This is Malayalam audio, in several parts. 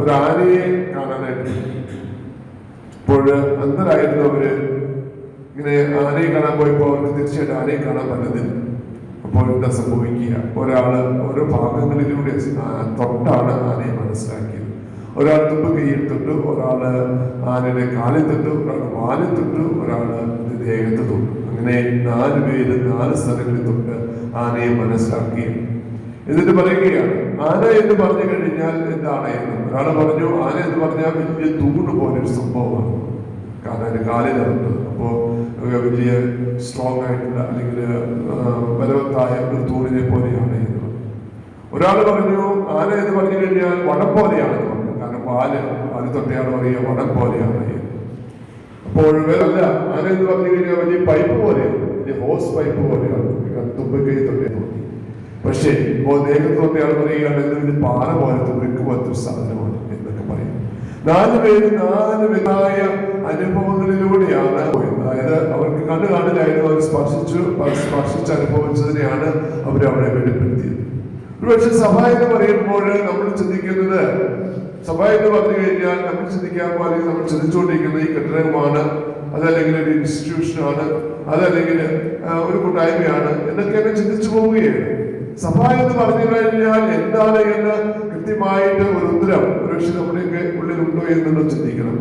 ഒരു ആനയെ കാണാനായിട്ട്. അപ്പോൾ അന്തരായിരുന്നു അവർ. ഇങ്ങനെ ആനയെ കാണാൻ പോയപ്പോൾ അവർക്ക് തീർച്ചയായിട്ടും ആനയെ കാണാൻ പറ്റുന്നില്ല അപ്പോൾ എന്താ സംഭവിക്കുക? ഒരാൾ ഓരോ ഭാഗങ്ങളിലൂടെ തൊട്ടാണ് ആനയെ മനസ്സിലാക്കിയത്. ഒരാൾ തുമ്പ് കയ്യിൽ തൊട്ടു ഒരാൾ ആനയുടെ കാലിൽ തൊട്ടു ഒരാൾ വാലിൽ തൊട്ടു ഒരാൾ ദേഹത്ത് തൊട്ടു. അങ്ങനെ നാല് പേര് നാല് സ്ഥലങ്ങളിൽ തൊട്ട് ആനയെ മനസ്സിലാക്കി. എന്നിട്ട് പറയുകയാണ് ആന എന്ന് പറഞ്ഞു കഴിഞ്ഞാൽ എന്താണ് എന്ന്? ഒരാൾ പറഞ്ഞു ആന എന്ന് പറഞ്ഞാൽ വലിയ തൂണ് പോലെ ഒരു സംഭവമാണ്. കാരണം അതിന്റെ കാലിനകത്ത് അപ്പോ ഏർ വലിയ സ്ട്രോങ് ആയിട്ടുള്ള അല്ലെങ്കിൽ ബലവത്തായ ഒരു തൂണിനെ പോലെയാണ് എന്ന്. ഒരാൾ പറഞ്ഞു ആന എന്ന് പറഞ്ഞു കഴിഞ്ഞാൽ വടം പോലെയാണ് പറഞ്ഞു. കാരണം പാൽ പാൽ തൊട്ടയാണ് പറയുക വടം പോലെയാണ് അപ്പോൾ വേറല്ല ആന എന്ന് പറഞ്ഞു കഴിഞ്ഞാൽ വലിയ പൈപ്പ് പോലെയാണ്. വലിയ ഹോസ് പൈപ്പ് പോലെയാണ്. തുമ്പക്കൈ തൊട്ടേ തോന്നി പക്ഷേ ഇപ്പോൾ ദേഹത്ത് തൊട്ടയാൾ പറയുകയാണ് എന്തെങ്കിലും പാല പോലത്തെ വൃക്ക് പോലത്തെ സാധനമാണ് എന്നൊക്കെ പറയും. നാല് പേര് നാല് വിധായ അനുഭവങ്ങളിലൂടെയാണ് അതായത് അവർക്ക് കണ്ടു കാണലായിരുന്നു അവർ സ്പർശിച്ചു സ്പർശിച്ച് അനുഭവിച്ചതിനെയാണ് അവർ അവിടെ വെളിപ്പെടുത്തിയത്. ഒരുപക്ഷെ സഭ എന്ന് പറയുമ്പോൾ നമ്മൾ ചിന്തിക്കുന്നത് സഭ എന്ന് പറഞ്ഞു കഴിഞ്ഞാൽ നമ്മൾ ചിന്തിക്കാൻ പോലെ നമ്മൾ ചിന്തിച്ചുകൊണ്ടിരിക്കുന്ന ഈ കെട്ടിടമാണ് അതല്ലെങ്കിൽ ഒരു ഇൻസ്റ്റിറ്റ്യൂഷനാണ് അതല്ലെങ്കിൽ ഒരു കൂട്ടായ്മയാണ് എന്നൊക്കെ ചിന്തിച്ചു പോവുകയാണ്. സഭ എന്ന് പറഞ്ഞു കഴിഞ്ഞാൽ എന്താണ് എന്ന് കൃത്യമായിട്ട് ഒരു ഉത്തരം ഒരുപക്ഷെ നമ്മുടെയൊക്കെ ഉള്ളിലുണ്ടോ എന്നുള്ളത് ചിന്തിക്കണം.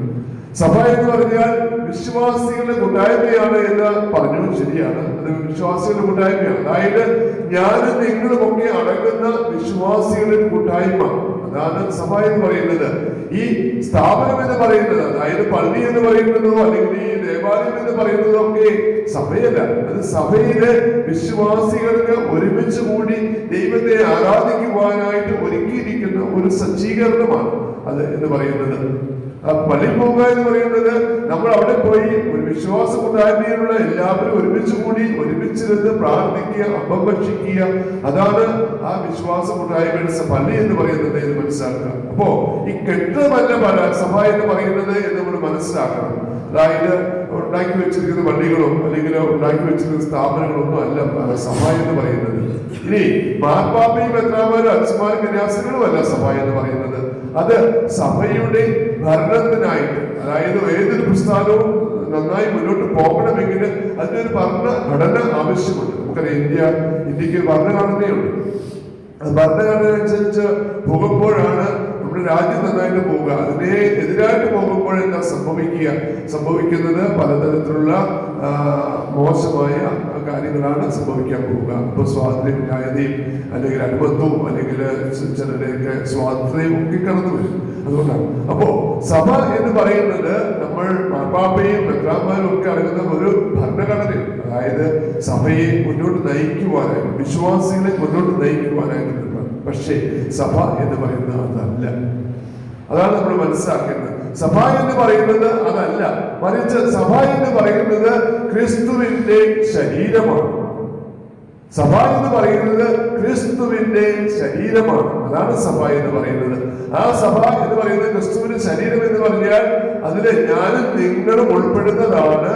സഭ എന്ന് പറഞ്ഞാൽ വിശ്വാസികളുടെ കൂട്ടായ്മയാണ് എന്ന് പറഞ്ഞു ശരിയാണ്. അത് വിശ്വാസികളുടെ കൂട്ടായ്മയാണ്. അതായത് ഞാനും നിങ്ങളും ഒക്കെ അടങ്ങുന്ന വിശ്വാസികളുടെ കൂട്ടായ്മ. അതാണ് സഭ എന്ന് പറയുന്നത്. ഈ സ്ഥാപനം എന്ന് പറയുന്നത് അതായത് പള്ളി എന്ന് പറയുന്നതോ അല്ലെങ്കിൽ ഈ ദേവാലയം എന്ന് പറയുന്നതോ ഒക്കെ സഭയല്ല. അത് സഭയിലെ വിശ്വാസികൾക്ക് ഒരുമിച്ച് കൂടി ദൈവത്തെ ആരാധിക്കുവാനായിട്ട് ഒരുക്കിയിരിക്കുന്ന ഒരു സജ്ജീകരണമാണ് അത് എന്ന് പറയുന്നത്. പള്ളി പോകുക എന്ന് പറയുന്നത് നമ്മൾ അവിടെ പോയി ഒരു വിശ്വാസം കൂട്ടായ്മയിലുള്ള എല്ലാവരും ഒരുമിച്ച് കൂടി ഒരുമിച്ചിരുന്ന് പ്രാർത്ഥിക്കുക അപ്പം ഭക്ഷിക്കുക. അതാണ് ആ വിശ്വാസം സ- പള്ളി എന്ന് പറയുന്നത് എന്ന് മനസ്സിലാക്കുക. അപ്പോ ഈ കെട്ടിടമല്ല പല സഭ എന്ന് പറയുന്നത് എന്ന് നമ്മൾ മനസ്സിലാക്കണം. അതായത് ഉണ്ടാക്കി വെച്ചിരിക്കുന്ന പള്ളികളോ അല്ലെങ്കിൽ ഉണ്ടാക്കി വെച്ചിരിക്കുന്ന സ്ഥാപനങ്ങളോ ഒന്നും അല്ല സഭ എന്ന് പറയുന്നത്. ഇനി മാർപ്പാപ്പയും എത്രാമാരും അച്ഛന്മാരും വിന്യാസങ്ങളും അല്ല സഭ എന്ന് പറയുന്നത്. അത് സഭയുടെ ഭരണത്തിനായിട്ട് അതായത് ഏതൊരു പ്രസ്ഥാനവും നന്നായി മുന്നോട്ട് പോകണമെങ്കിൽ അതിനൊരു ഭരണഘടന ആവശ്യമുണ്ട്. നമുക്കറിയാം ഇന്ത്യ ഇന്ത്യയ്ക്ക് ഭരണഘടനയുണ്ട്. അത് ഭരണഘടന അനുസരിച്ച് പോകുമ്പോഴാണ് നമ്മുടെ രാജ്യം നന്നായിട്ട് പോവുക അതിനെ എതിരായിട്ട് പോകുമ്പോൾ എന്താ സംഭവിക്കുക? സംഭവിക്കുന്നത് പലതരത്തിലുള്ള സംഭവിക്കാൻ പോവുക. ഇപ്പോൾ ന്യായതയും അല്ലെങ്കിൽ അനുബന്ധവും അല്ലെങ്കിൽ ചിലരുടെയൊക്കെ സ്വാതന്ത്ര്യവും ഒക്കെ കടന്നു വരും. അതുകൊണ്ടാണ്. അപ്പോ സഭ എന്ന് പറയുന്നത് നമ്മൾ മാർപ്പാപ്പയും ബെത്രാമാരും ഒക്കെ അറിയുന്ന ഒരു ഭരണഘടനയുണ്ട് അതായത് സഭയെ മുന്നോട്ട് നയിക്കുവാനായിട്ട് വിശ്വാസികളെ മുന്നോട്ട് നയിക്കുവാനായിട്ടുള്ള പക്ഷേ സഭ എന്ന് പറയുന്നത് അതല്ല. അതാണ് നമ്മൾ മനസ്സിലാക്കേണ്ടത്. സഭ എന്ന് പറയുന്നത് അതല്ല. മറിച്ച് സഭ എന്ന് പറയുന്നത് ക്രിസ്തുവിന്റെ ശരീരമാണ്. സഭ എന്ന് പറയുന്നത് ക്രിസ്തുവിന്റെ ശരീരമാണ്. അതാണ് സഭ എന്ന് പറയുന്നത്. ആ സഭ എന്ന് പറയുന്നത് ക്രിസ്തുവിന്റെ ശരീരം എന്ന് പറഞ്ഞാൽ അതിലെ ഞാനും നിങ്ങളും ഉൾപ്പെടുന്നതാണ്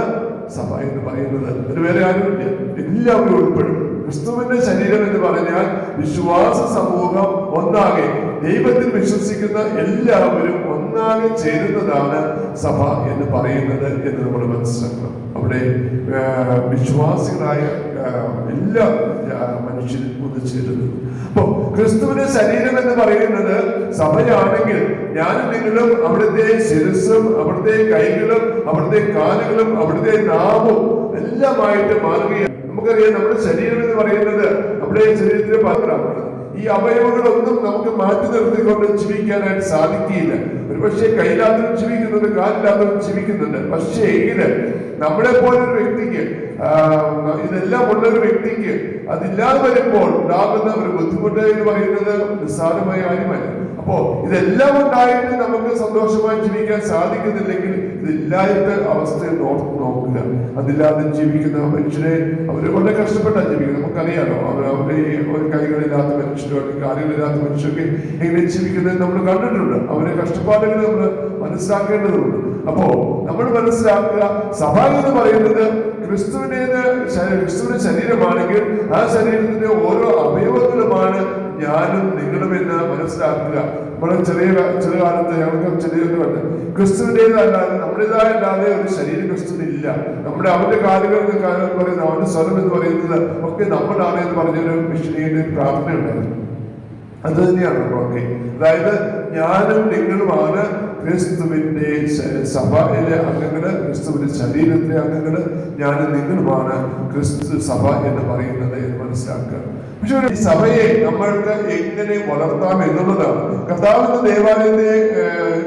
സഭ എന്ന് പറയുന്നത്. അതിന് വേറെ ആരുമില്ല. എല്ലാവരും ഉൾപ്പെടും. ക്രിസ്തുവിന്റെ ശരീരം എന്ന് പറഞ്ഞാൽ വിശ്വാസ സമൂഹം ഒന്നാകെ ദൈവത്തിൽ വിശ്വസിക്കുന്ന എല്ലാവരും ഒന്നാകെ ചേരുന്നതാണ് സഭ എന്ന് പറയുന്നത് എന്ന് നമ്മൾ മനസ്സിലാക്കണം. അവിടെ വിശ്വാസികളായ എല്ലാ മനുഷ്യരും ഒന്ന് ചേരുന്നത് അപ്പോ ക്രിസ്തുവിന്റെ ശരീരം എന്ന് പറയുന്നത് സഭയാണെങ്കിൽ ഞാനും നിങ്ങളും അവിടുത്തെ ശിരസും അവിടുത്തെ കൈകളും അവിടുത്തെ കാലുകളും അവിടുത്തെ നാവും എല്ലാമായിട്ട് മാറുകയാണ്. നമുക്കറിയാം നമ്മുടെ ശരീരം എന്ന് പറയുന്നത് നമ്മുടെ ശരീരത്തിന് പാത്രമാണ് ഈ അവയവങ്ങളൊന്നും നമുക്ക് മാറ്റി നിർത്തിക്കൊണ്ട് ജീവിക്കാനായിട്ട് സാധിക്കില്ല ഒരു പക്ഷേ കയ്യിലാത്തും ജീവിക്കുന്നുണ്ട് കാലില്ലാത്തവരും ജീവിക്കുന്നുണ്ട്. പക്ഷേ എങ്കിൽ നമ്മളെ പോലൊരു വ്യക്തിക്ക് ഇതെല്ലാം ഉള്ള ഒരു വ്യക്തിക്ക് അതില്ലാതെ വരുമ്പോൾ ഉണ്ടാകുന്ന ഒരു ബുദ്ധിമുട്ട് എന്ന് പറയുന്നത് നിസ്സാരമായ കാര്യമല്ല. അപ്പോ ഇതെല്ലാം ഉണ്ടായിട്ട് നമുക്ക് സന്തോഷമായി ജീവിക്കാൻ സാധിക്കുന്നില്ലെങ്കിൽ ഇതില്ലാത്ത അവസ്ഥയെ നോക്ക് നോക്കുക. അതില്ലാതെ ജീവിക്കുന്ന മനുഷ്യരെ അവർ വളരെ കഷ്ടപ്പെട്ടാണ് ജീവിക്കുന്നത്. നമുക്കറിയാലോ അവർ അവരുടെ കൈകളില്ലാത്ത മനുഷ്യരോ അല്ലെങ്കിൽ കാലുകളില്ലാത്ത മനുഷ്യരൊക്കെ എങ്ങനെ ജീവിക്കുന്നത് നമ്മൾ കണ്ടിട്ടുണ്ട്. അവരെ കഷ്ടപ്പാടുകൾ നമ്മൾ മനസ്സിലാക്കേണ്ടതുണ്ട്. അപ്പോ നമ്മൾ മനസ്സിലാക്കുക സഭ എന്ന് പറയുന്നത് ക്രിസ്തുവിനേത് ക്രിസ്തുവിന്റെ ശരീരമാണെങ്കിൽ ആ ശരീരത്തിന്റെ ഓരോ അവയവങ്ങളുമാണ് ഞാനും നിങ്ങളും എന്ന് മനസ്സിലാക്കുക. വളരെ ചെറിയ ചെറിയ കാലത്ത് ഞങ്ങൾക്ക് ചെറിയൊരു ഉണ്ട് ക്രിസ്തുവിന്റെതല്ലാതെ നമ്മുടേതായല്ലാതെ ഒരു ശരീരം ക്രിസ്തുവിനില്ല. നമ്മുടെ അവന്റെ കാലുകൾ കാലം പറയുന്ന അവന്റെ സ്വരം എന്ന് പറയുന്നത് ഒക്കെ നമ്മളാണ് എന്ന് പറഞ്ഞൊരു മിഷനീയുടെ ഒരു പ്രാർത്ഥന ഉണ്ടായിരുന്നു അത് തന്നെയാണ് നമ്മളൊക്കെ. അതായത് ഞാനും നിങ്ങളുമാണ് ക്രിസ്തുവിന്റെ സഭയിലെ അംഗങ്ങൾ ക്രിസ്തുവിന്റെ ശരീരത്തിലെ അംഗങ്ങൾ ഞാൻ നിങ്ങളുമാണ് ക്രിസ്തു സഭ എന്ന് പറയുന്നത് എന്ന് മനസ്സിലാക്കുക. പക്ഷെ ഈ സഭയെ നമ്മൾക്ക് എങ്ങനെ വളർത്താം എന്നുള്ളതാണ്. കർത്താവിന്റെ ദേവാലയത്തെ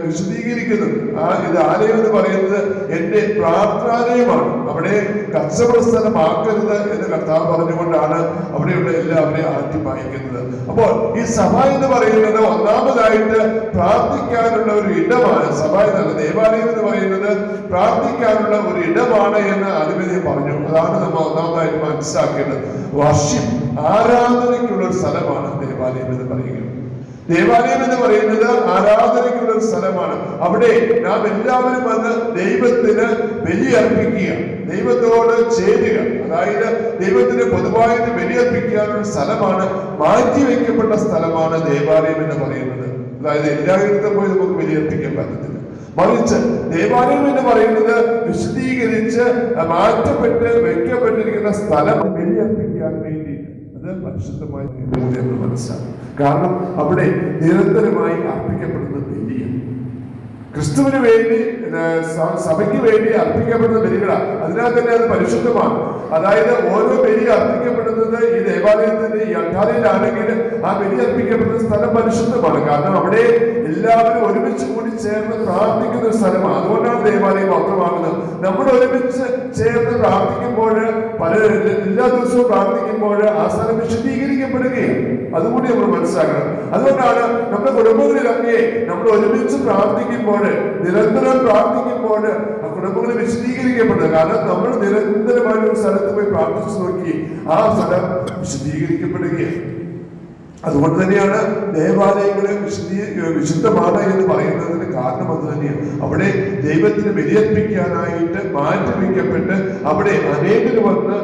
വിശദീകരിക്കുന്നു. ആ ഇത് ആലയം എന്ന് പറയുന്നത് എന്റെ പ്രാർത്ഥനാലയമാണ് അവിടെ കച്ചവട സ്ഥലമാക്കരുത് എന്ന് കർത്താവ് പറഞ്ഞുകൊണ്ടാണ് അവിടെയുള്ള എല്ലാവരെയും ആറ്റി വായിക്കുന്നത്. അപ്പോൾ ഈ സഭ എന്ന് പറയുന്നത് ഒന്നാമതായിട്ട് പ്രാർത്ഥിക്കാനുള്ള ഒരു ഇടമാണ്. സഭ എന്നല്ല ദേവാലയം എന്ന് പറയുന്നത് പ്രാർത്ഥിക്കാനുള്ള ഒരു ഇടമാണ് എന്ന് ആദ്യമേ പറഞ്ഞു. അതാണ് നമ്മൾ ഒന്നാമതായിട്ട് മനസ്സിലാക്കേണ്ടത്. വർഷം ആരാധനയ്ക്കുള്ള ഒരു സ്ഥലമാണ് ദേവാലയം എന്ന് പറയുന്നത്. ദേവാലയം എന്ന് പറയുന്നത് ആരാധനയ്ക്കുള്ള ഒരു സ്ഥലമാണ്. അവിടെ നാം എല്ലാവരും വന്ന് ദൈവത്തിന് ബലിയർപ്പിക്കുക ദൈവത്തോട് ചേരുക. അതായത് ദൈവത്തിന് പൊതുവായിട്ട് ബലിയർപ്പിക്കാനുള്ള സ്ഥലമാണ് മാറ്റിവെക്കപ്പെട്ട സ്ഥലമാണ് ദേവാലയം എന്ന് പറയുന്നത്. അതായത് എല്ലായിടത്തും പോയി നമുക്ക് ബലിയർപ്പിക്കാൻ പറ്റത്തില്ല. മറിച്ച് ദേവാലയം എന്ന് പറയുന്നത് വിശദീകരിച്ച് മാറ്റപ്പെട്ട് വെക്കപ്പെട്ടിരിക്കുന്ന സ്ഥലം ബലിയർപ്പിക്കാൻ വേണ്ടി അത് പരിശുദ്ധമായി മനസ്സിലാക്കും കാരണം അവിടെ നിരന്തരമായി അർപ്പിക്കപ്പെടുന്ന ബലിയാണ്. ക്രിസ്തുവിന് വേണ്ടി സഭയ്ക്ക് വേണ്ടി അർപ്പിക്കപ്പെടുന്ന ബലികളാണ്. അതിനാൽ തന്നെ അത് പരിശുദ്ധമാണ്. അതായത് ഓരോ ബലി അർപ്പിക്കപ്പെടുന്നത് ഈ ദേവാലയത്തിന്റെ ഈ അട്ടാലയിലാണെങ്കിൽ ആ ബലി അർപ്പിക്കപ്പെടുന്ന സ്ഥലം പരിശുദ്ധമാണ്. കാരണം അവിടെ എല്ലാവരും ഒരുമിച്ച് കൂടി ചേർന്ന് പ്രാർത്ഥിക്കുന്ന ഒരു സ്ഥലമാണ്. അതുകൊണ്ടാണ് ദേവാലയം മാത്രമാകുന്നത്. നമ്മൾ ഒരുമിച്ച് ചേർന്ന് പ്രാർത്ഥിക്കുമ്പോൾ പല എല്ലാ ദിവസവും പ്രാർത്ഥിക്കുമ്പോൾ ആ സ്ഥലം വിശദീകരിക്കപ്പെടുകയാണ് അതുകൂടി നമ്മൾ മനസ്സിലാക്കണം. അതുകൊണ്ടാണ് നമ്മുടെ കുടുംബങ്ങളിലൊക്കെ നമ്മൾ ഒരുമിച്ച് പ്രാർത്ഥിക്കുമ്പോൾ നിരന്തരം പ്രാർത്ഥിക്കുമ്പോൾ കുടുംബങ്ങൾ വിശദീകരിക്കപ്പെട്ടത് കാരണം നമ്മൾ നിരന്തരമായ ഒരു സ്ഥലത്ത് പോയി പ്രാർത്ഥിച്ചു നോക്കി ആ സ്ഥലം വിശദീകരിക്കപ്പെടുകയാണ് അതുകൊണ്ട് തന്നെയാണ് ദേവാലയങ്ങളെ വിശുദ്ധീ വിശുദ്ധമാണ് എന്ന് പറയുന്നതിന് കാരണം അത് തന്നെയാണ്. അവിടെ ദൈവത്തിന് വിലയർപ്പിക്കാനായിട്ട് മാറ്റി വയ്ക്കപ്പെട്ട് അവിടെ അനേകർ വന്ന്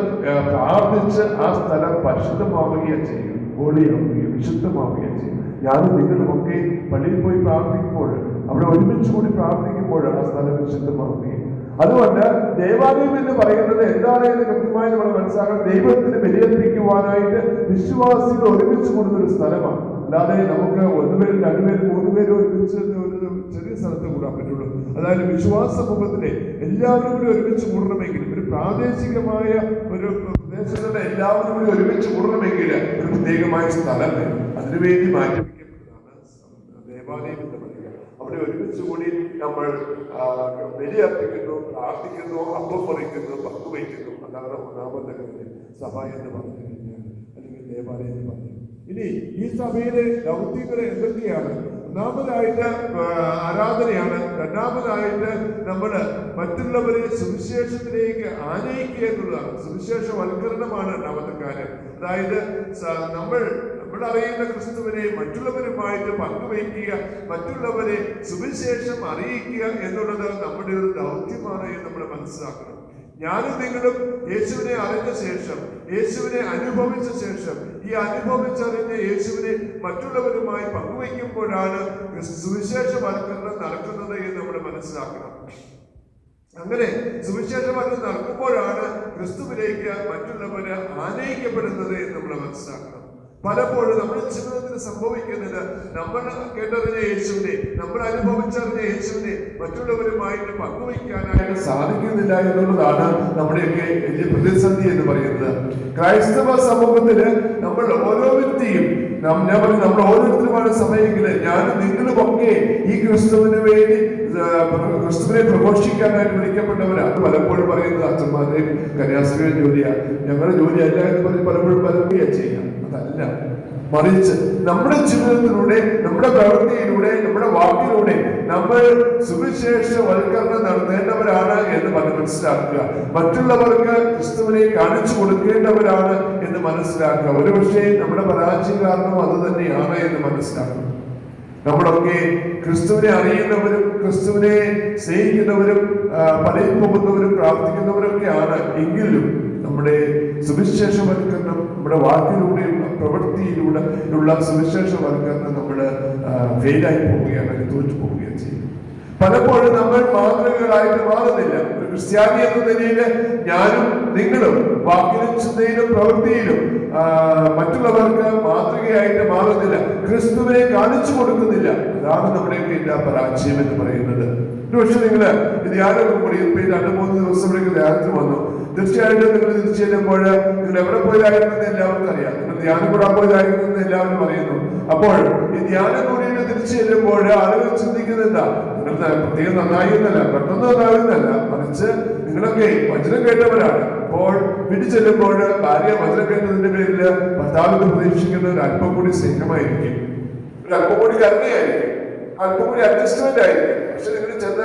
പ്രാർത്ഥിച്ച് ആ സ്ഥലം പരിശുദ്ധമാവുകയാണ് ചെയ്യും ഹോളിയാവുകയും വിശുദ്ധമാവുകയും ചെയ്യും. ഞാനും നിങ്ങളുമൊക്കെ പള്ളിയിൽ പോയി പ്രാർത്ഥിക്കുമ്പോൾ അവിടെ ഒരുമിച്ച് കൂടി പ്രാർത്ഥിക്കുമ്പോൾ ആ സ്ഥലം വിശുദ്ധമാവുകയും അതുകൊണ്ട് ദേവാലയം എന്ന് പറയുന്നത് എന്താണ് എന്ന് കൃത്യമായി നമ്മൾ മനസ്സിലാക്കണം ദൈവത്തിന് വിലയിപ്പിക്കുവാനായിട്ട് വിശ്വാസികൾ ഒരുമിച്ച് കൂടുന്ന ഒരു സ്ഥലമാണ്. അല്ലാതെ നമുക്ക് ഒന്നുപേരും രണ്ടുപേരും മൂന്നുപേരും ഒരുമിച്ച് ഒരു ചെറിയ സ്ഥലത്ത് കൂടാൻ പറ്റുള്ളൂ. അതായത് വിശ്വാസ മുഖത്തിലെ എല്ലാവരും കൂടി ഒരുമിച്ച് കൂടണമെങ്കിൽ ഒരു പ്രാദേശികമായ ഒരു പ്രദേശങ്ങളുടെ എല്ലാവരും കൂടി ഒരുമിച്ച് കൂടണമെങ്കിൽ ഒരു പ്രത്യേകമായ സ്ഥലം വേണം. അതിനുവേണ്ടി എന്ന് അവിടെ ഒരുമിച്ച് കൂടി നമ്മൾ ബലിയർപ്പിക്കുന്നു പ്രാർത്ഥിക്കുന്നു അപ്പം പറിക്കുന്നു പങ്കുവയ്ക്കുന്നു അതാണ് ഒന്നാമത്തെ കാര്യം സഭ എന്ന് പറഞ്ഞു കഴിഞ്ഞാൽ അല്ലെങ്കിൽ ദേവാലയം എന്ന് പറഞ്ഞു ഇനി ഈ സഭയിലെ ദൗത്യങ്ങൾ എന്തൊക്കെയാണ്? ഒന്നാമതായിട്ട് ആരാധനയാണ്. രണ്ടാമതായിട്ട് നമ്മൾ മറ്റുള്ളവരെ സുവിശേഷത്തിലേക്ക് ആനയിക്കുക എന്നുള്ളതാണ്. സുവിശേഷവൽക്കരണമാണ് രണ്ടാമത്തെ കാര്യം. അതായത് നമ്മൾ നമ്മൾ അറിയുന്ന ക്രിസ്തുവിനെ മറ്റുള്ളവരുമായിട്ട് പങ്കുവയ്ക്കുക മറ്റുള്ളവരെ സുവിശേഷം അറിയിക്കുക എന്നുള്ളത് നമ്മുടെ ഒരു ദൗത്യമാണ് എന്ന് നമ്മൾ മനസ്സിലാക്കണം. ഞാനും നിങ്ങളും യേശുവിനെ അറിഞ്ഞ ശേഷം യേശുവിനെ അനുഭവിച്ച ശേഷം ഈ അനുഭവിച്ചറിഞ്ഞ യേശുവിനെ മറ്റുള്ളവരുമായി പങ്കുവയ്ക്കുമ്പോഴാണ് സുവിശേഷ വൽക്കരണം നടക്കുന്നത് എന്ന് നമ്മൾ മനസ്സിലാക്കണം. അങ്ങനെ സുവിശേഷവാദം നടക്കുമ്പോഴാണ് ക്രിസ്തുവിലേക്ക് മറ്റുള്ളവര് ആനയിക്കപ്പെടുന്നത് എന്ന് നമ്മൾ മനസ്സിലാക്കണം. പലപ്പോഴും നമ്മുടെ ജീവിതത്തിൽ സംഭവിക്കുന്നത് നമ്മൾ കേട്ടറിഞ്ഞ യേശുവിനെ നമ്മൾ അനുഭവിച്ചറിഞ്ഞ യേശുവിനെ മറ്റുള്ളവരുമായിട്ട് പങ്കുവയ്ക്കാനായിട്ട് സാധിക്കുന്നില്ല എന്നുള്ളതാണ് നമ്മുടെയൊക്കെ പ്രതിസന്ധി എന്ന് പറയുന്നത്. ക്രൈസ്തവ സമൂഹത്തിന് നമ്മൾ ഓരോ വ്യക്തിയും നാം- ഞാൻ പറഞ്ഞു നമ്മൾ ഓരോരുത്തരുമാണ് സമയമെങ്കിൽ ഞാനും നിങ്ങളുമൊക്കെ ഈ ക്രിസ്തുവിന് വേണ്ടി ക്രിസ്തുവിനെ പ്രഘോഷിക്കാനായിട്ട് വിളിക്കപ്പെട്ടവരാണ് പലപ്പോഴും പറയുന്നത് അച്ഛന്മാരെ കന്യാസ്ത്രീയുടെ ജോലിയാണ് ഞങ്ങളുടെ ജോലിയല്ല എന്ന് പറഞ്ഞ് പലപ്പോഴും പലപ്പോഴും ചെയ്യാം. അതല്ല. മറിച്ച് നമ്മുടെ ജീവിതത്തിലൂടെ നമ്മുടെ പ്രവൃത്തിയിലൂടെ നമ്മുടെ വാക്കിലൂടെ നമ്മൾ സുവിശേഷവൽക്കരണം നടത്തേണ്ടവരാണ് എന്ന് മനസ്സിലാക്കുക. മറ്റുള്ളവർക്ക് ക്രിസ്തുവിനെ കാണിച്ചു കൊടുക്കേണ്ടവരാണ് എന്ന് മനസ്സിലാക്കുക. ഒരുപക്ഷെ നമ്മുടെ പരാജയം കാരണം അത് തന്നെയാണ് എന്ന് മനസ്സിലാക്കുക. നമ്മളൊക്കെ ക്രിസ്തുവിനെ അറിയുന്നവരും ക്രിസ്തുവിനെ സ്നേഹിക്കുന്നവരും പലയിൽ പോകുന്നവരും പ്രാർത്ഥിക്കുന്നവരൊക്കെയാണ്. എങ്കിലും നമ്മുടെ സുവിശേഷവൽക്കരണം നമ്മുടെ വാക്കിലൂടെയുള്ള പ്രവൃത്തിയിലൂടെ ഉള്ള സുവിശേഷ വർഗങ്ങൾ നമ്മൾ ഫെയിലായി പോവുകയാണ് അല്ലെങ്കിൽ തോറ്റു പോവുകയാണ് ചെയ്യുന്നത് പലപ്പോഴും നമ്മൾ മാതൃകകളായിട്ട് മാറുന്നില്ല. ഒരു ക്രിസ്ത്യാനി എന്ന നിലയിൽ ഞാനും നിങ്ങളും വാക്കിലും ചിന്തയിലും പ്രവൃത്തിയിലും മറ്റുള്ളവർക്ക് മാതൃകയായിട്ട് മാറുന്നില്ല. ക്രിസ്തുവിനെ കാണിച്ചു കൊടുക്കുന്നില്ല. അതാണ് നമ്മുടെയൊക്കെ എല്ലാ പരാജയം എന്ന് പറയുന്നത്. പക്ഷെ നിങ്ങൾ ധ്യാനം കൂടി ഇപ്പൊ രണ്ട് മൂന്ന് ദിവസം ധ്യാനത്തിൽ വന്നു. തീർച്ചയായിട്ടും നിങ്ങൾ തിരിച്ചു ചെല്ലുമ്പോൾ നിങ്ങൾ എവിടെ പോയതായിരുന്നെന്ന് എല്ലാവർക്കും അറിയാം. നിങ്ങൾ ധ്യാനം കൂടാൻ പോയതായിരുന്നെന്ന് എല്ലാവരും അറിയുന്നു. അപ്പോൾ ഈ ധ്യാനം കൂടിയിട്ട് തിരിച്ചു ചെല്ലുമ്പോൾ ആളുകൾ ചിന്തിക്കുന്നത് നിങ്ങൾ പ്രത്യേകം നന്നായി എന്നല്ല പെട്ടെന്ന് നന്നായിരുന്നല്ല മറിച്ച് നിങ്ങളൊക്കെ വചനം കേട്ടവരാണ്. അപ്പോൾ വീട്ടിൽ ചെല്ലുമ്പോൾ ഭാര്യ വചനം കേട്ടതിന്റെ പേരിൽ ഭർത്താവിന് പ്രതീക്ഷിക്കുന്ന ഒരു അല്പം കൂടി സ്നേഹമായിരിക്കും. ഒരു അല്പം കൂടി കരുണയായിരിക്കും. അല്പം കൂടി അഡ്ജസ്റ്റ്മെന്റ് ആയിരിക്കും. പക്ഷെ നിങ്ങൾ ചെന്ന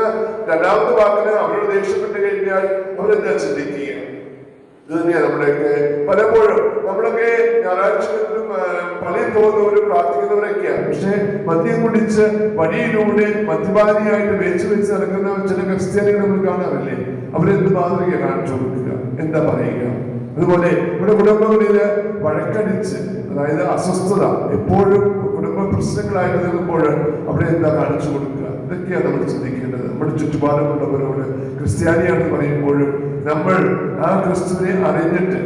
രണ്ടാമത്തെ വാക്കിന് അവരോട് ദേഷ്യപ്പെട്ട് കഴിഞ്ഞാൽ അവരെന്താ ചിന്തിക്കുക? ഇത് തന്നെയാണ് നമ്മുടെയൊക്കെ പലപ്പോഴും നമ്മളൊക്കെ ഞായറാഴ്ചകളിലും പള്ളിയിൽ പോകുന്നവരും പ്രാർത്ഥിക്കുന്നവരൊക്കെയാണ് പക്ഷെ മദ്യം കുടിച്ച് വഴിയിലൂടെ മദ്യപാനിയായിട്ട് വേച്ച് വെച്ച് നടക്കുന്ന ചില ക്രിസ്ത്യാനികൾ നമ്മൾ കാണാറില്ലേ? അവരെന്ത് മാതൃക കാണിച്ചു കൊടുക്കുക എന്താ പറയുക? അതുപോലെ ഇവിടെ കുടുംബങ്ങളിൽ വഴക്കടിച്ച് അതായത് അസ്വസ്ഥത എപ്പോഴും കുടുംബ പ്രശ്നങ്ങളായിട്ട് നിൽക്കുമ്പോൾ അവിടെ എന്താ കാണിച്ചു കൊടുക്കുക ഇതൊക്കെയാണ് നമ്മൾ ചിന്തിക്കേണ്ടത്. നമ്മുടെ ചുറ്റുപാടുമുള്ളവരോട് ക്രിസ്ത്യാനിയാണെന്ന് പറയുമ്പോഴും നമ്മൾ ആ ക്രിസ്തുവിനെ അറിഞ്ഞിട്ട്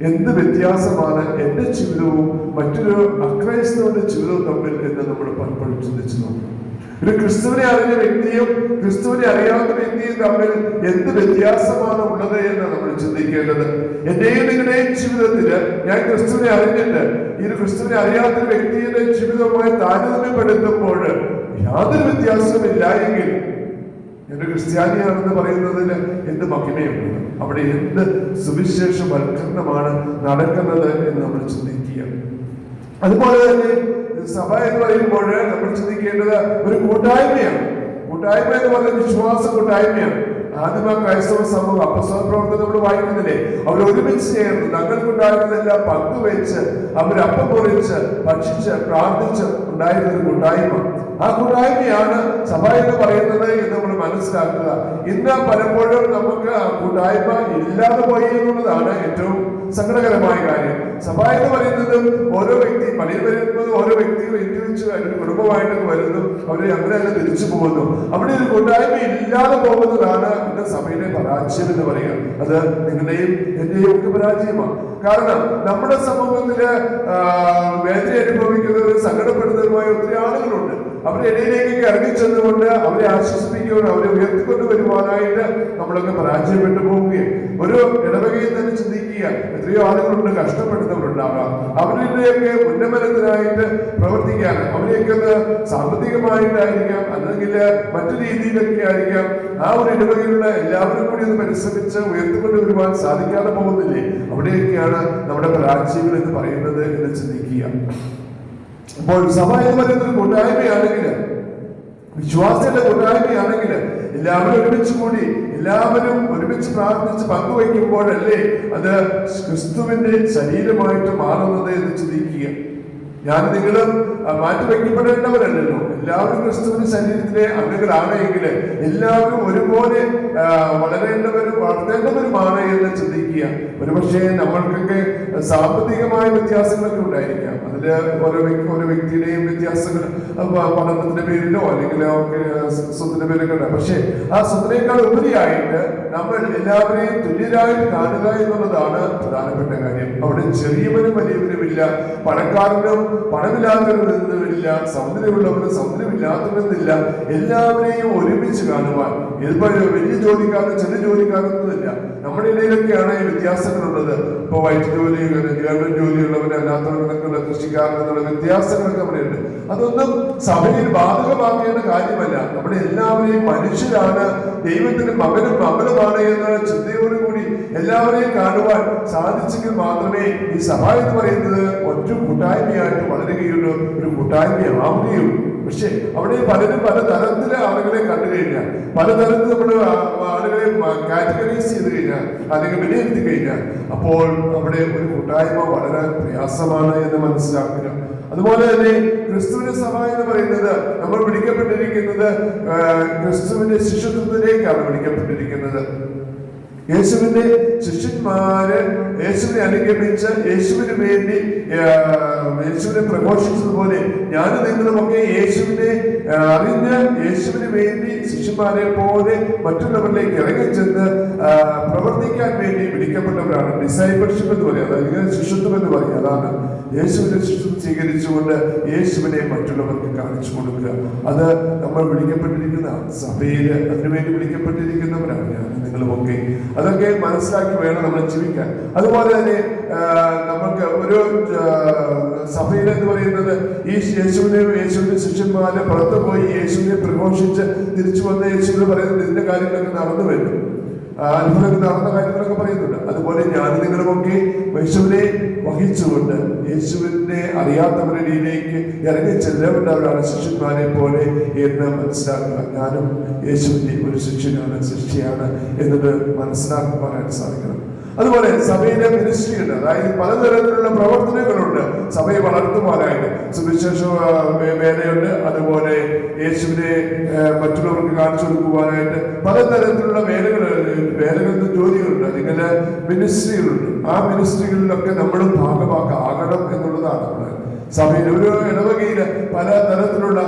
എന്ത് വ്യത്യാസമാണ് എന്റെ ജീവിതവും മറ്റൊരു അക്രൈസ്തവന്റെ ജീവിതവും തമ്മിൽ എന്ന് നമ്മൾ പലപ്പോഴും ചിന്തിച്ചു നോക്കും ഒരു ക്രിസ്തുവിനെ അറിഞ്ഞ വ്യക്തിയും ക്രിസ്തുവിനെ അറിയാത്ത വ്യക്തിയും തമ്മിൽ എന്ത് വ്യത്യാസമാണ് ഉള്ളത് എന്ന് നമ്മൾ ചിന്തിക്കേണ്ടത്. എന്റെയും നിങ്ങളുടെയും ജീവിതത്തിൽ ഞാൻ ക്രിസ്തുവിനെ അറിഞ്ഞിട്ട് ഈ ഒരു ക്രിസ്തുവിനെ അറിയാത്ത വ്യക്തിയുടെ ജീവിതവുമായി താരതമ്യപ്പെടുത്തുമ്പോൾ യാതൊരു വ്യത്യാസവും എങ്കിൽ ഒരു ക്രിസ്ത്യാനിയാണെന്ന് പറയുന്നതിന് എന്ത് മഹിമയുണ്ട്? അവിടെ എന്ത് സുവിശേഷവൽക്കരണമാണ് നടക്കുന്നത് എന്ന് നമ്മൾ ചിന്തിക്കുക. അതുപോലെ തന്നെ സഭ എന്ന് പറയുമ്പോൾ നമ്മൾ ചിന്തിക്കേണ്ടത് ഒരു കൂട്ടായ്മയാണ്. കൂട്ടായ്മ എന്ന് പറയുന്നത് വിശ്വാസ കൂട്ടായ്മയാണ്. ആദ്യം ആ ക്രൈസ്തവ സമൂഹം അപ്പസ്തല പ്രവർത്തനം നമ്മൾ വായിക്കുന്നില്ലേ? അവർ ഒരുമിച്ച് ചേർന്ന് തങ്ങൾക്കുണ്ടായിരുന്നതെല്ലാം പങ്കുവെച്ച് അവർ അപ്പം പൊറിച്ച് ഭക്ഷിച്ച് പ്രാർത്ഥിച്ച് ഉണ്ടായിരുന്ന ഒരു കൂട്ടായ്മ. ആ കൂട്ടായ്മയാണ് സഭ എന്ന് പറയുന്നത് എന്ന് നമ്മൾ മനസ്സിലാക്കുക. ഇന്ന് പലപ്പോഴും നമുക്ക് ആ കൂട്ടായ്മ ഇല്ലാതെ പോയി എന്നുള്ളതാണ് ഏറ്റവും സങ്കടകരമായ കാര്യം. സഭ എന്ന് പറയുന്നത് ഓരോ വ്യക്തി പള്ളിയിൽ വരുന്നത് ഓരോ വ്യക്തികൾ ഇൻഡിവിജ്വൽ ഒരു കുടുംബമായിട്ടൊക്കെ വരുന്നു അവരെ അങ്ങനെ തിരിച്ചു പോകുന്നു. അവിടെ ഒരു കൂട്ടായ്മ ഇല്ലാതെ പോകുന്നതാണ് ഇന്ന് സഭയിലെ പരാജയം എന്ന് പറയുക. അത് നിങ്ങളുടെയും എന്റെയും ഒക്കെ പരാജയമാണ്. കാരണം നമ്മുടെ സമൂഹത്തിൽ വേദന അനുഭവിക്കുന്നവരും സങ്കടപ്പെടുന്നവരുമായ ഒത്തിരി ആളുകളുണ്ട്. അവരുടെ ഇടയിലേക്ക് ഇറങ്ങിച്ചെന്നുകൊണ്ട് അവരെ ആശ്വസിപ്പിക്കുകയും അവരെ ഉയർത്തിക്കൊണ്ട് വരുവാനായിട്ട് നമ്മളൊക്കെ പരാജയപ്പെട്ടു പോവുകയും ഒരു ഇടവകയിൽ തന്നെ ചിന്തിക്കുക എത്രയോ ആളുകളുണ്ട് കഷ്ടപ്പെടുന്നവരുണ്ടാവാം. അവരുടെയൊക്കെ ഉന്നമനത്തിനായിട്ട് പ്രവർത്തിക്കാൻ അവരെയൊക്കെ ഒന്ന് സാമ്പത്തികമായിട്ടായിരിക്കാം അല്ലെങ്കിൽ മറ്റു രീതിയിലൊക്കെ ആയിരിക്കാം ആ ഒരു ഇടവകയിലുള്ള എല്ലാവരും കൂടി ഒന്ന് പരിശ്രമിച്ച് ഉയർത്തിക്കൊണ്ട് വരുവാൻ സാധിക്കാതെ പോകുന്നില്ലേ? അവിടെയൊക്കെയാണ് നമ്മുടെ പരാജയങ്ങൾ എന്ന് പറയുന്നത് എന്ന് ചിന്തിക്കുക. അപ്പോൾ സഭ എന്ന് പറയുന്നത് കൂട്ടായ്മയാണെങ്കിൽ വിശ്വാസത്തിന്റെ കൂട്ടായ്മയാണെങ്കിൽ എല്ലാവരും ഒരുമിച്ച് കൂടി എല്ലാവരും ഒരുമിച്ച് പ്രാർത്ഥിച്ച് പങ്കുവയ്ക്കുമ്പോഴല്ലേ അത് ക്രിസ്തുവിന്റെ ശരീരമായിട്ട് മാറുന്നത് എന്ന് ചിന്തിക്കുക. ഞാൻ നിങ്ങൾ മാറ്റിവെക്കപ്പെടേണ്ടവരല്ലോ എല്ലാവരും ക്രിസ്തുവിന്റെ ശരീരത്തിലെ അംഗങ്ങളാണ് എങ്കിൽ എല്ലാവരും ഒരുപോലെ വളരേണ്ടവരും വളർത്തേണ്ടവരുമാണ് എന്ന് ചിന്തിക്കുക. ഒരുപക്ഷെ നമ്മൾക്കൊക്കെ സാമ്പത്തികമായ വ്യത്യാസങ്ങളൊക്കെ ഉണ്ടായിരിക്കാം. അതിൽ ഓരോ വ്യക്തി ഓരോ വ്യക്തിയുടെയും വ്യത്യാസങ്ങൾ പഠനത്തിന്റെ പേരിലോ അല്ലെങ്കിൽ സ്വത്തിന്റെ പേരൊക്കെ ഉണ്ടാകും പക്ഷെ ആ സ്വത്തിനേക്കാൾ ഉപരിയായിട്ട് നമ്മൾ എല്ലാവരെയും തുല്യരായിട്ട് കാണുക എന്നുള്ളതാണ് പ്രധാനപ്പെട്ട കാര്യം. അവിടെ ചെറിയവരും വലിയവരുമില്ല പണക്കാരനും പണമില്ലാത്തവരുമെന്നില്ല സൗന്ദര്യമുള്ളവരും സൗന്ദര്യമില്ലാത്തവരെന്നില്ല എല്ലാവരെയും ഒരുമിച്ച് കാണുവാൻ. ഇതിപ്പോ വലിയ ജോലിക്കാരനും ചെറിയ ജോലിക്കാരൊന്നുമില്ല നമ്മുടെ ഇടയിലൊക്കെയാണ് ഈ വ്യത്യാസങ്ങളുള്ളത്. ഇപ്പൊ വൈറ്റ് ജോലി ഗവൺമെന്റ് ജോലിയുള്ളവർ അല്ലാത്തവരൊക്കെ കൃഷിക്കാരൻ എന്നുള്ള വ്യത്യാസങ്ങളൊക്കെ അവിടെയുണ്ട്. അതൊന്നും സഭയിൽ ബാധകമാക്കേണ്ട കാര്യമല്ല. നമ്മുടെ എല്ലാവരെയും മനുഷ്യരാണ്. ദൈവത്തിന് മകനും മകനുമാണ് എന്ന ചിന്തയോടുകൂടി എല്ലാവരെയും കാണുവാൻ സാധിച്ചെങ്കിൽ മാത്രമേ ഈ സഭ എന്ന് പറയുന്നത് ഒറ്റ കൂട്ടായ്മയായിട്ട് വളരുകയുള്ളൂ ഒരു കൂട്ടായ്മയാവുകയുള്ളൂ പക്ഷേ അവിടെ പലരും പല തരത്തിലെ ആളുകളെ കണ്ടു കഴിഞ്ഞാൽ പലതരത്തിൽ നമ്മൾ ആളുകളെ കാറ്റഗറൈസ് ചെയ്ത് കഴിഞ്ഞാൽ അല്ലെങ്കിൽ വിലയിരുത്തി കഴിഞ്ഞാൽ അപ്പോൾ അവിടെ ഒരു കൂട്ടായ്മ വളരെ പ്രയാസമാണ് എന്ന് മനസ്സിലാക്കുക. അതുപോലെ തന്നെ ക്രിസ്തുവിന്റെ സഭ എന്ന് പറയുന്നത് നമ്മൾ വിളിക്കപ്പെട്ടിരിക്കുന്നത് ആ, ക്രിസ്തുവിന്റെ ശിഷ്യത്വത്തിലേക്കാണ് വിളിക്കപ്പെട്ടിരിക്കുന്നത് യേശുവിന്റെ ശിഷ്യന്മാര് യേശുവിനെ അനുഗമിച്ച് യേശുവിന് വേണ്ടി യേശുവിനെ പ്രഘോഷിച്ചതുപോലെ ഞാനും നിങ്ങളുമൊക്കെ യേശുവിനെ അറിഞ്ഞ് യേശുവിന് വേണ്ടി ശിഷ്യന്മാരെ പോലെ മറ്റുള്ളവരിലേക്ക് ഇറങ്ങിച്ചെന്ന് പ്രവർത്തിക്കാൻ വേണ്ടി വിളിക്കപ്പെട്ടവരാണ് ഡിസൈബർഷിപ്പ് എന്ന് പറയുന്നത് അല്ലെങ്കിൽ ശിഷ്യത്വം എന്ന് പറയും. അതാണ്. യേശുവിനെ ശിഷ്യത്വം സ്വീകരിച്ചുകൊണ്ട് യേശുവിനെ മറ്റുള്ളവർക്ക് കാണിച്ചു കൊടുക്കുക. അത് നമ്മൾ വിളിക്കപ്പെട്ടിരിക്കുന്ന സഭയിൽ അതിനുവേണ്ടി വിളിക്കപ്പെട്ടിരിക്കുന്നവരാണ് ഞാൻ നിങ്ങളുമൊക്കെ അതൊക്കെ മനസ്സിലാക്കി വേണം നമ്മൾ ജീവിക്കാൻ. അതുപോലെ തന്നെ നമുക്ക് ഒരു സഭയിൽ എന്ന് പറയുന്നത് ഈ യേശുവിനെ യേശുവിന്റെ ശിഷ്യന്മാരെ പുറത്തു പോയി യേശുവിനെ പ്രഘോഷിച്ച് തിരിച്ചു വന്ന യേശുവിനെ പറയുന്നത് ഇതിന്റെ കാര്യങ്ങളൊക്കെ നടന്നു വരും അത്ഭുതങ്ങൾ നടന്ന കാര്യങ്ങളൊക്കെ പറയുന്നുണ്ട്. അതുപോലെ ഞാൻ നിങ്ങളുമൊക്കെ യേശുവിനെ വഹിച്ചുകൊണ്ട് യേശുവിനെ അറിയാത്തവരിലേക്ക് ഇറങ്ങി ചെല്ലേണ്ടവരാണ് ശിഷ്യന്മാരെ പോലെ എന്ന് മനസ്സിലാക്കുക. ഞാനും യേശുവിന്റെ ഒരു ശിഷ്യനാണ് ശിഷ്യയാണ് എന്നത് മനസ്സിലാക്കുവാനായിട്ട് സാധിക്കണം. അതുപോലെ സഭയിലെ മിനിസ്ട്രി ഉണ്ട് അതായത് പലതരത്തിലുള്ള പ്രവർത്തനങ്ങളുണ്ട്. സഭയെ വളർത്തുവാനായിട്ട് സുവിശേഷ വേലയുണ്ട്. അതുപോലെ യേശുവിനെ മറ്റുള്ളവർക്ക് കാണിച്ചു കൊടുക്കുവാനായിട്ട് പലതരത്തിലുള്ള വേലകൾ വേലകളുടെ ജോലികളുണ്ട്. അതിങ്ങനെ മിനിസ്ട്രികളുണ്ട്. ആ മിനിസ്ട്രികളിലൊക്കെ നമ്മൾ ഭാഗമാകാകണം എന്നുള്ളതാണ് നമ്മുടെ സഭയിൽ ഒരു ഇടവകയിൽ പല തരത്തിലുള്ള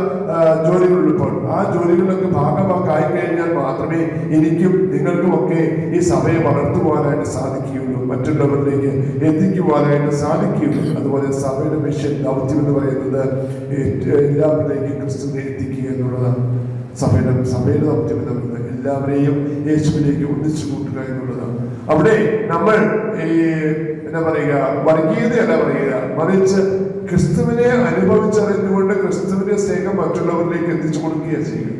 ഇപ്പോൾ. ആ ജോലികളിലൊക്കെ ഭാഗമാക്കായി കഴിഞ്ഞാൽ മാത്രമേ എനിക്കും നിങ്ങൾക്കും ഒക്കെ ഈ സഭയെ വളർത്തുവാനായിട്ട് സാധിക്കുകയുള്ളൂ. മറ്റുള്ളവരിലേക്ക് എത്തിക്കുവാനായിട്ട് സാധിക്കുകയുള്ളൂ. അതുപോലെ സഭയുടെ മിഷൻ ദൗത്യം എന്ന് പറയുന്നത് എല്ലാവരിലേക്കും ക്രിസ്തുവിനെ എത്തിക്കുക എന്നുള്ളതാണ്. സഭയുടെ സഭയുടെ ദൗത്യം എന്ന് പറയുന്നത് എല്ലാവരെയും യേശുവിലേക്ക് ഒന്നിച്ചു കൂട്ടുക എന്നുള്ളതാണ്. അവിടെ നമ്മൾ ഈ എന്താ പറയുക വർഗീയതയല്ല പറയുക മറിച്ച് ക്രിസ്തുവിനെ അനുഭവിച്ചറിഞ്ഞുകൊണ്ട് ക്രിസ്തുവിന്റെ സ്നേഹം മറ്റുള്ളവരിലേക്ക് എത്തിച്ചു കൊടുക്കുകയാണ് ചെയ്യുക.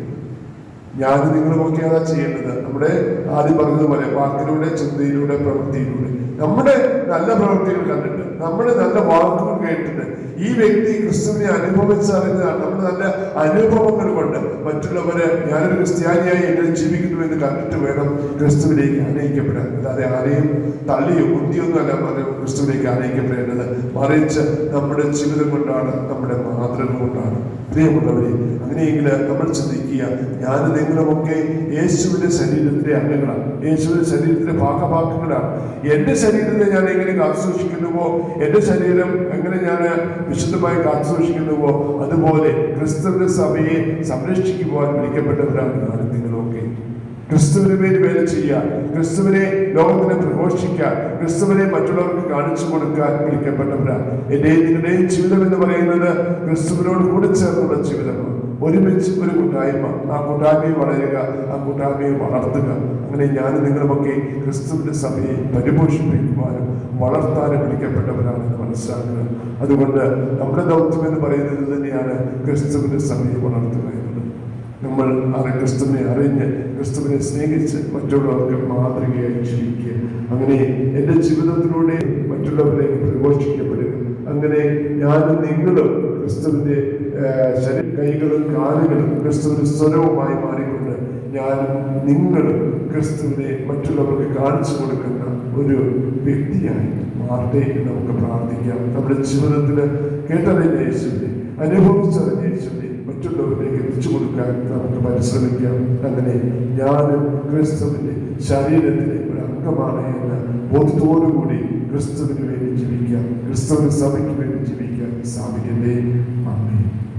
ഞാൻ നിങ്ങളുമൊക്കെ അതാ ചെയ്യേണ്ടത്? നമ്മുടെ ആദ്യം പറഞ്ഞതുപോലെ വാക്കിലൂടെ ചിന്തയിലൂടെ പ്രവൃത്തിയിലൂടെ. നമ്മുടെ നല്ല പ്രവൃത്തികൾ കണ്ടിട്ട് നമ്മുടെ നല്ല വാക്കുകൾ കേട്ടിട്ട് ഈ വ്യക്തി ക്രിസ്തുവിനെ അനുഭവിച്ചറിഞ്ഞതാണ് നമ്മൾ നല്ല അനുഭവങ്ങൾ കൊണ്ട് മറ്റുള്ളവരെ ഞാനൊരു ക്രിസ്ത്യാനിയായി എന്നെ ജീവിക്കുന്നു എന്ന് കണ്ടിട്ട് വേണം ക്രിസ്തുവിലേക്ക് ആനയിക്കപ്പെടാൻ. അല്ലാതെ ആരെയും തള്ളിയോ ബുദ്ധിയൊന്നുമല്ല ക്രിസ്തുവിലേക്ക് ആനയിക്കപ്പെടേണ്ടത്. മറിച്ച് നമ്മുടെ ജീവിതം കൊണ്ടാണ് നമ്മുടെ മാതൃക കൊണ്ടാണ്. പ്രിയമുള്ളവരെ അങ്ങനെയെങ്കിൽ നമ്മൾ ചിന്തിക്കുക. ഞാൻ നിങ്ങളുമൊക്കെ യേശുവിന്റെ ശരീരത്തിലെ അംഗങ്ങളാണ്. യേശുവിന്റെ ശരീരത്തിലെ ഭാഗഭാഗങ്ങളാണ്. എന്റെ ശരീരത്തെ ഞാൻ എങ്ങനെ കാത്തു സൂക്ഷിക്കുന്നുവോ എന്റെ ശരീരം എങ്ങനെ ഞാൻ വിശുദ്ധമായി കാത്തു സൂക്ഷിക്കുന്നുവോ അതുപോലെ ക്രിസ്തുവിന്റെ സഭയെ സംരക്ഷിക്കുവാൻ വിളിക്കപ്പെട്ടവരാണ് നിങ്ങളൊക്കെ ക്രിസ്തുവിന് പേര് വേല ചെയ്യാൻ ക്രിസ്തുവിനെ ലോകത്തിന് പ്രഘോഷിക്കാൻ ക്രിസ്തുവിനെ മറ്റുള്ളവർക്ക് കാണിച്ചു കൊടുക്കാൻ വിളിക്കപ്പെട്ടവരാണ്. എന്റെയും നിങ്ങളുടെയും ജീവിതം എന്ന് പറയുന്നത് ക്രിസ്തുവിനോട് കൂടി ചേർന്നുള്ള ജീവിതമാണ്. ഒരുമിച്ച് ഒരു കൂട്ടായ്മ. ആ കൂട്ടായ്മയെ വളരുക ആ കൂട്ടായ്മയെ വളർത്തുക. അങ്ങനെ ഞാൻ നിങ്ങളുമൊക്കെ ക്രിസ്തുവിന്റെ സഭയെ പരിപോഷിപ്പിക്കുവാനും വളർത്താനും വിളിക്കപ്പെട്ടവരാണെന്ന് മനസ്സിലാക്കുക. അതുകൊണ്ട് നമ്മുടെ ദൗത്യം എന്ന് പറയുന്നത് തന്നെയാണ് ക്രിസ്തുവിന്റെ സഭയെ വളർത്തുക നമ്മൾ അറി ക്രിസ്തുവിനെ അറിഞ്ഞ് ക്രിസ്തുവിനെ സ്നേഹിച്ച് മറ്റുള്ളവർക്ക് മാതൃകയായി ജീവിക്കുക. അങ്ങനെ എന്റെ ജീവിതത്തിലൂടെ മറ്റുള്ളവരെ പ്രഘോഷിക്കപ്പെടുക. അങ്ങനെ ഞാനും നിങ്ങളും ക്രിസ്തുവിന്റെ കൈകളും കാലുകളും ക്രിസ്തുവിന്റെ സ്വരവുമായി മാറിക്കൊണ്ട് ഞാൻ നിങ്ങൾ ക്രിസ്തുവിനെ മറ്റുള്ളവർക്ക് കാണിച്ചു കൊടുക്കുന്ന ഒരു വ്യക്തിയായി മാറട്ടെ എന്ന് നമുക്ക് പ്രാർത്ഥിക്കാം. നമ്മുടെ ജീവിതത്തിൽ കേട്ടറിഞ്ഞ യേശുവിനെ അനുഭവിച്ചറിഞ്ഞ യേശുവിനെ മറ്റുള്ളവരിലേക്ക് എത്തിച്ചു കൊടുക്കാൻ നമുക്ക് പരിശ്രമിക്കാം. അങ്ങനെ ഞാൻ ക്രിസ്തുവിന്റെ ശരീരത്തിലെ ഒരു അംഗമാണ് എന്ന് ബോധത്തോടുകൂടി ക്രിസ്തുവിന് വേണ്ടി ജീവിക്കാം. ക്രിസ്തുവിന് സഭയ്ക്ക് വേണ്ടി quem sabe de ler. Amém.